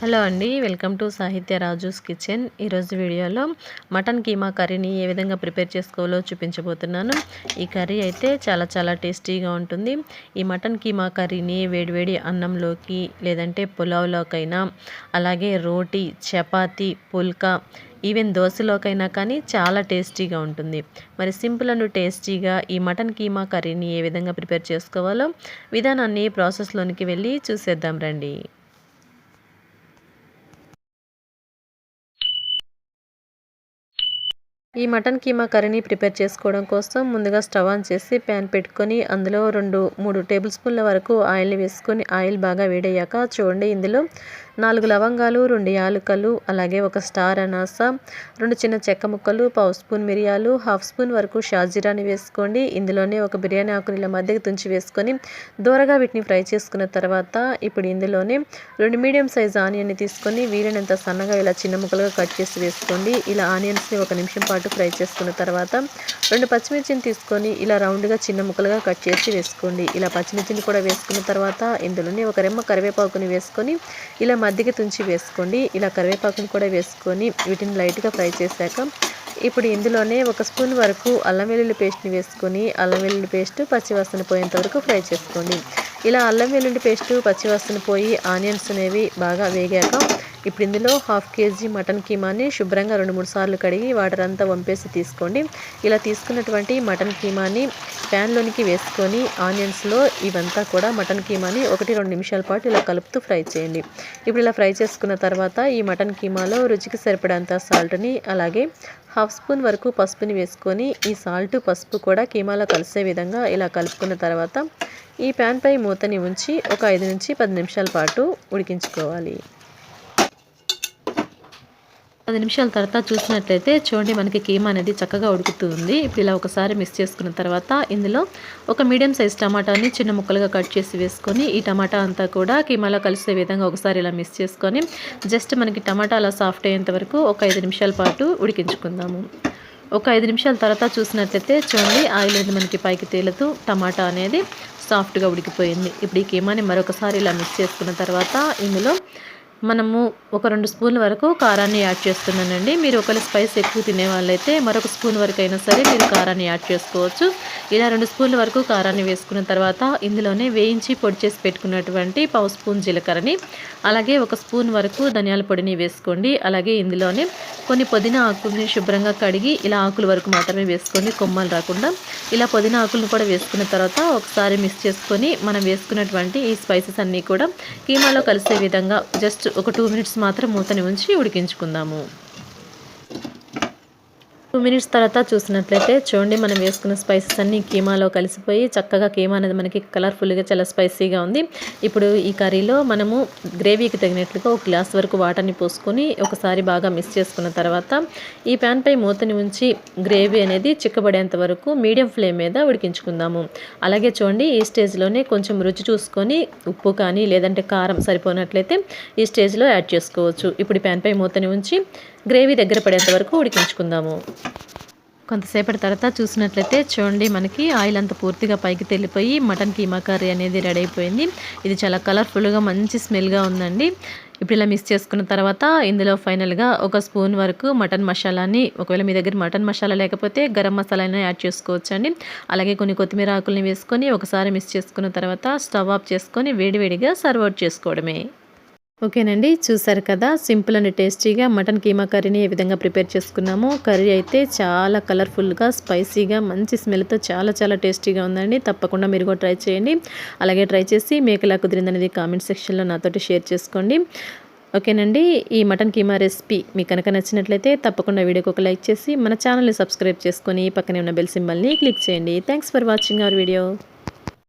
Hello అండి welcome to సాహిత్య Raju's kitchen. ఈరోజు వీడియోలో మటన్ కీమా కర్రీని ఏ విధంగా ప్రిపేర్ చేసుకోవాలో చూపించబోతున్నాను. ఈ కర్రీ అయితే చాలా చాలా టేస్టీగా ఉంటుంది. ఈ మటన్ కీమా కర్రీని వేడివేడి అన్నంలోకి లేదంటే పులావ్లోకైనా అలాగే రోటీ చపాతీ పుల్కా ఈవెన్ దోశలోకైనా కానీ చాలా టేస్టీగా ఉంటుంది. మరి సింపుల్ అండ్ టేస్టీగా ఈ మటన్ కీమా కర్రీని ఏ విధంగా ప్రిపేర్ చేసుకోవాలో విధానాన్ని ప్రాసెస్లోనికి వెళ్ళి చూసేద్దాం రండి. ఈ మటన్ కీమా కర్రీని ప్రిపేర్ చేసుకోవడం కోసం ముందుగా స్టవ్ ఆన్ చేసి ప్యాన్ పెట్టుకొని అందులో రెండు మూడు టేబుల్ స్పూన్ల వరకు ఆయిల్ వేసుకొని ఆయిల్ బాగా వేడయ్యాక చూడండి ఇందులో నాలుగు లవంగాలు రెండు యాలకలు అలాగే ఒక స్టార్ అనాస రెండు చిన్న చెక్క ముక్కలు పావు స్పూన్ మిరియాలు హాఫ్ స్పూన్ వరకు షాజీరాని వేసుకోండి. ఇందులోనే ఒక బిర్యానీ ఆకుని ఇలా మధ్యకి తుంచి వేసుకొని దూరగా వీటిని ఫ్రై చేసుకున్న తర్వాత ఇప్పుడు ఇందులోనే రెండు మీడియం సైజ్ ఆనియన్ని తీసుకొని వీలైనంత సన్నగా ఇలా చిన్న ముక్కలుగా కట్ చేసి వేసుకోండి. ఇలా ఆనియన్స్ని ఒక నిమిషం పాటు ఫ్రై చేసుకున్న తర్వాత రెండు పచ్చిమిర్చిని తీసుకొని ఇలా రౌండ్గా చిన్న ముక్కలుగా కట్ చేసి వేసుకోండి. ఇలా పచ్చిమిర్చిని కూడా వేసుకున్న తర్వాత ఇందులోనే ఒక రెమ్మ కరివేపాకుని వేసుకొని ఇలా మధ్యకి తుంచి వేసుకోండి. ఇలా కరివేపాకుని కూడా వేసుకొని వీటిని లైట్గా ఫ్రై చేశాక ఇప్పుడు ఇందులోనే ఒక స్పూన్ వరకు అల్లం వెల్లుల్లి పేస్ట్ని వేసుకొని అల్లం వెల్లుల్లి పేస్ట్ పచ్చివాసన పోయేంత వరకు ఫ్రై చేసుకోండి. ఇలా అల్లం వెల్లుల్లి పేస్ట్ పచ్చివాసన పోయి ఆనియన్స్ అనేవి బాగా వేగాక ఇప్పుడు ఇందులో హాఫ్ కేజీ మటన్ కీమాని శుభ్రంగా రెండు మూడు సార్లు కడిగి వాటర్ అంతా వంపేసి తీసుకోండి. ఇలా తీసుకున్నటువంటి మటన్ కీమాని ప్యాన్లోనికి వేసుకొని ఆనియన్స్లో ఇవంతా కూడా మటన్ కీమాని ఒకటి రెండు నిమిషాల పాటు ఇలా కలుపుతూ ఫ్రై చేయండి. ఇప్పుడు ఇలా ఫ్రై చేసుకున్న తర్వాత ఈ మటన్ కీమాలో రుచికి సరిపడంత సాల్ట్ని అలాగే హాఫ్ స్పూన్ వరకు పసుపుని వేసుకొని ఈ సాల్ట్ పసుపు కూడా కీమాలో కలిసే విధంగా ఇలా కలుపుకున్న తర్వాత ఈ ప్యాన్పై మూతని ఉంచి ఒక ఐదు నుంచి పది నిమిషాల పాటు ఉడికించుకోవాలి. పది నిమిషాల తర్వాత చూసినట్లయితే చూడండి మనకి కీమా అనేది చక్కగా ఉడుకుతుంది. ఇప్పుడు ఇలా ఒకసారి మిక్స్ చేసుకున్న తర్వాత ఇందులో ఒక మీడియం సైజ్ టమాటాని చిన్న ముక్కలుగా కట్ చేసి వేసుకొని ఈ టమాటా అంతా కూడా కీమాలో కలిసే విధంగా ఒకసారి ఇలా మిక్స్ చేసుకొని జస్ట్ మనకి టమాటా అలా సాఫ్ట్ అయ్యేంత వరకు ఒక ఐదు నిమిషాల పాటు ఉడికించుకుందాము. ఒక ఐదు నిమిషాల తర్వాత చూసినట్లయితే చూడండి ఆయిల్ అనేది మనకి పైకి తేలుతూ టమాటా అనేది సాఫ్ట్గా ఉడికిపోయింది. ఇప్పుడు ఈ కీమాని మరొకసారి ఇలా మిక్స్ చేసుకున్న తర్వాత ఇందులో మనము ఒక రెండు స్పూన్ల వరకు కారాన్ని యాడ్ చేస్తున్నానండి. మీరు ఒకవేళ స్పైస్ ఎక్కువ తినే వాళ్ళైతే మరొక స్పూన్ వరకు అయినా సరే మీరు కారాన్ని యాడ్ చేసుకోవచ్చు. ఇలా రెండు స్పూన్ల వరకు కారాన్ని వేసుకున్న తర్వాత ఇందులోనే వేయించి పొడి చేసి పెట్టుకున్నటువంటి పావు స్పూన్ జీలకర్రని అలాగే ఒక స్పూన్ వరకు ధనియాల పొడిని వేసుకోండి. అలాగే ఇందులోనే కొన్ని పుదీనా ఆకుల్ని శుభ్రంగా కడిగి ఇలా ఆకుల వరకు మాత్రమే వేసుకొని కొమ్మలు రాకుండా ఇలా పుదీనా ఆకులను కూడా వేసుకున్న తర్వాత ఒకసారి మిక్స్ చేసుకొని మనం వేసుకున్నటువంటి ఈ స్పైసెస్ అన్నీ కూడా కీమాలో కలిసే విధంగా జస్ట్ ఒక టూ మినిట్స్ మాత్రం మూతని ఉంచి ఉడికించుకుందాము. టూ మినిట్స్ తర్వాత చూసినట్లయితే చూడండి మనం వేసుకున్న స్పైసెస్ అన్నీ కీమాలో కలిసిపోయి చక్కగా కీమా అనేది మనకి కలర్ఫుల్గా చాలా స్పైసీగా ఉంది. ఇప్పుడు ఈ కర్రీలో మనము గ్రేవీకి తగినట్లుగా ఒక గ్లాస్ వరకు వాటర్ని పోసుకొని ఒకసారి బాగా మిక్స్ చేసుకున్న తర్వాత ఈ ప్యాన్పై మూతని ఉంచి గ్రేవీ అనేది చిక్కబడేంత వరకు మీడియం ఫ్లేమ్ మీద ఉడికించుకుందాము. అలాగే చూడండి ఈ స్టేజ్లోనే కొంచెం రుచి చూసుకొని ఉప్పు కానీ లేదంటే కారం సరిపోయినట్లయితే ఈ స్టేజ్లో యాడ్ చేసుకోవచ్చు. ఇప్పుడు ప్యాన్పై మూతని ఉంచి గ్రేవీ దగ్గర పడేంత వరకు ఉడికించుకుందాము. కొంతసేపటి తర్వాత చూసినట్లయితే చూడండి మనకి ఆయిల్ అంతా పూర్తిగా పైకి తెల్లిపోయి మటన్ కీమా కర్రీ అనేది రెడీ అయిపోయింది. ఇది చాలా కలర్ఫుల్గా మంచి స్మెల్గా ఉందండి. ఇప్పుడు ఇలా మిక్స్ చేసుకున్న తర్వాత ఇందులో ఫైనల్గా ఒక స్పూన్ వరకు మటన్ మసాలాని ఒకవేళ మీ దగ్గర మటన్ మసాలా లేకపోతే గరం మసాలాని యాడ్ చేసుకోవచ్చు అండి అలాగే కొన్ని కొత్తిమీర ఆకుల్ని వేసుకొని ఒకసారి మిక్స్ చేసుకున్న తర్వాత స్టవ్ ఆఫ్ చేసుకొని వేడివేడిగా సర్వ్ అవుట్ చేసుకోవడమే. ఓకేనండి చూసారు కదా? సింపుల్ అండ్ టేస్టీగా మటన్ కీమా కర్రీని ఏ విధంగా ప్రిపేర్ చేసుకున్నామో కర్రీ అయితే చాలా కలర్ఫుల్గా స్పైసీగా మంచి స్మెల్తో చాలా చాలా టేస్టీగా ఉందండి. తప్పకుండా మీరు కూడా ట్రై చేయండి. అలాగే ట్రై చేసి మీకు ఎలా కుదిరిందనేది కామెంట్ సెక్షన్లో నాతోటి షేర్ చేసుకోండి. ఓకేనండి ఈ మటన్ కీమా రెసిపీ మీకు కనుక నచ్చినట్లయితే తప్పకుండా వీడియోకి ఒక లైక్ చేసి మన ఛానల్ని సబ్స్క్రైబ్ చేసుకొని పక్కనే ఉన్న బెల్ సింబల్ని క్లిక్ చేయండి. Thanks for watching our video.